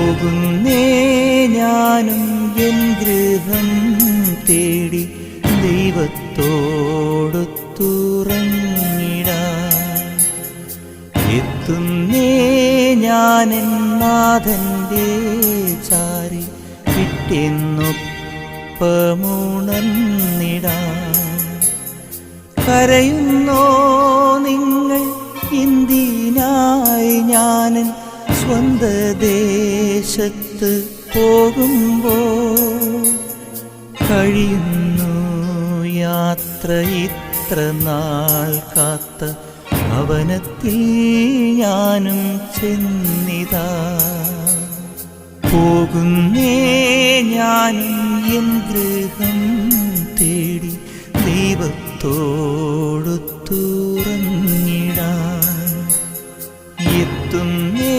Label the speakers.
Speaker 1: പോകുന്നേ ഞാനും എൻ ഗൃഹം തേടി ദൈവത്തോടൊത്തുറങ്ങിടാൻ എത്തുന്നേ ഞാൻ നാഥന്റെ ചാരി കിട്ടിയെന്നൊപ്പമുണർന്നിടാൻ കരയുന്നോ നിങ്ങൾ ഇന്ത്യനായി ഞാനൻ സ്വന്ത ദേശത്ത് പോകുമ്പോ കഴിയുന്നു യാത്ര ഇത്ര നാൾ കാത്ത ഭവനത്തിൽ ഞാനും ചെന്നിതാ. പോകുന്നേ ഞാനും എൻ ഗൃഹം തേടി ദൈവത്തോടു തുറന്നിടാൻ. എത്തുന്നേ